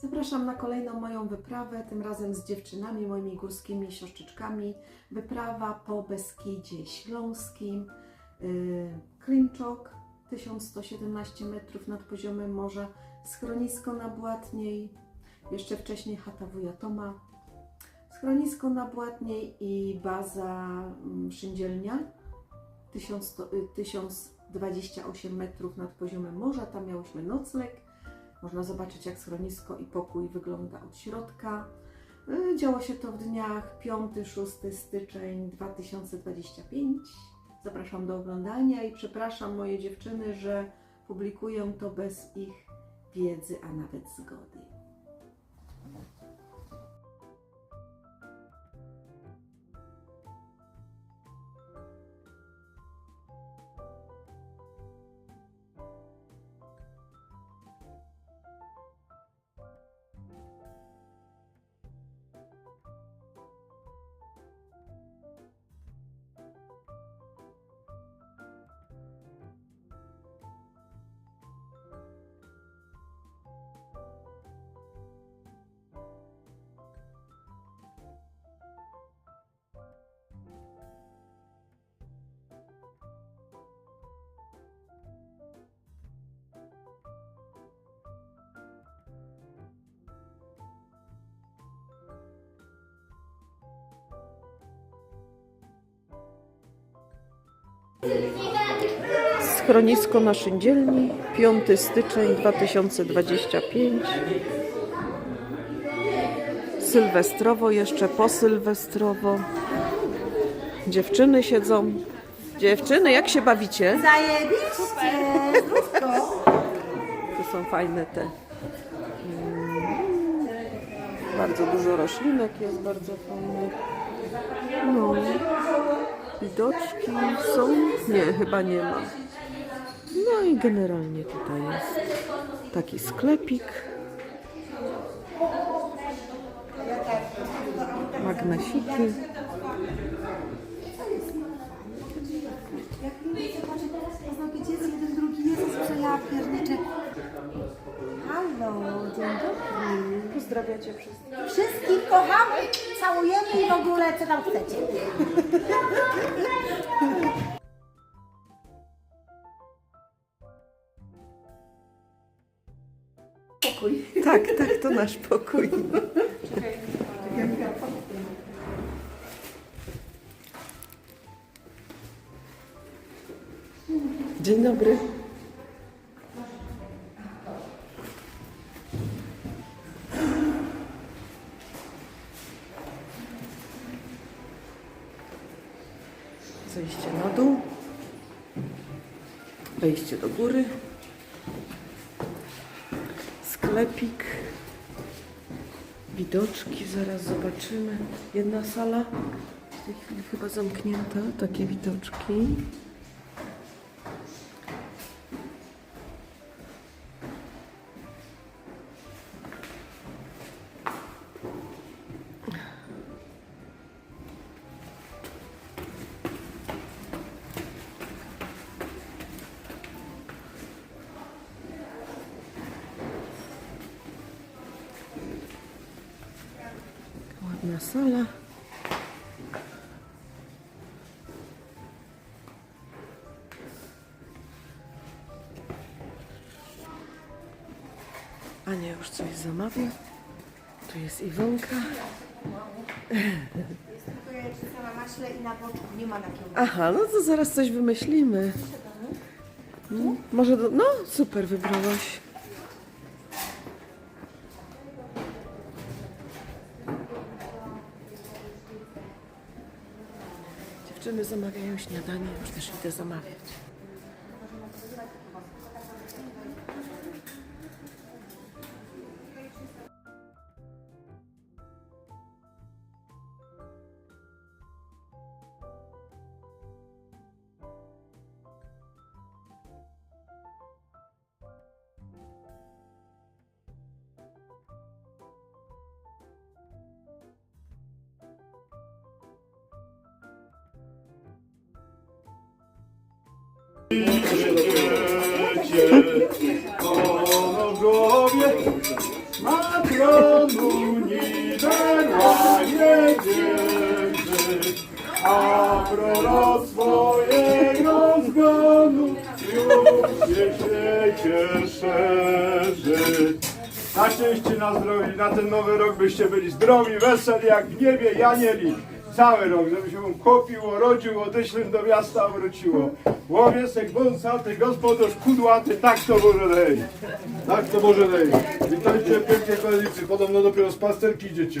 Zapraszam na kolejną moją wyprawę, tym razem z dziewczynami, moimi górskimi siostrzyczkami. Wyprawa po Beskidzie Śląskim, yy, Klimczok, 1117 metrów nad poziomem morza, schronisko na Błatniej, jeszcze wcześniej chata wuja Toma, schronisko na Błatniej i baza mm, Szyndzielnia, 1100, y, 1028 metrów nad poziomem morza, tam miałyśmy nocleg. Można zobaczyć, jak schronisko i pokój wygląda od środka. Y, Działo się to w dniach 5-6 styczeń 2025. Zapraszam do oglądania i przepraszam moje dziewczyny, że publikuję to bez ich wiedzy, a nawet zgody. Schronisko na Szyndzielni, 5 styczeń 2025. Sylwestrowo, jeszcze po sylwestrowo. Dziewczyny siedzą. Dziewczyny, jak się bawicie? Zajebiście! Zdrówko! Tu są fajne te. mm, Bardzo dużo roślinek jest, bardzo fajnych. No. Widoczki są? Nie, chyba nie ma. No i generalnie tutaj jest taki sklepik. Magnesiki. Halo, dzień dobry. Pozdrawiacie wszystkich. Wszystkich kochamy, całujemy i w ogóle co tam chcecie. Pokój. Tak, tak, to nasz pokój. Dzień dobry. Zejście na dół. Wejście do góry. Sklepik. Widoczki, zaraz zobaczymy. Jedna sala w tej chwili chyba zamknięta. Takie widoczki. Ładna sala. Ania już coś zamawia. Tu jest Iwonka. Tylko ja czytam na maśle i na boczku, nie ma takiego. Aha, no to zaraz coś wymyślimy. Mm, Może do... No, super wybrałaś. Dziewczyny zamawiają śniadanie, już też idę zamawiać. Panowie, matronu nie daje wiedzy, a prorok swojego zgonu już się cieszy. Na szczęście, na zdrowie, na ten nowy rok byście byli zdrowi, weseli jak w niebie, janieli. Cały rok, żeby się kopiło, rodził, odeślym do miasta wróciło. Łowiesek, wąsaty, gospodarz kudłaty, tak to może dej. Tak to może dej. Witajcie pięknie koalicji, podobno dopiero z pasterki idziecie.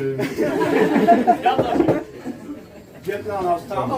Gdzie dla nas tam?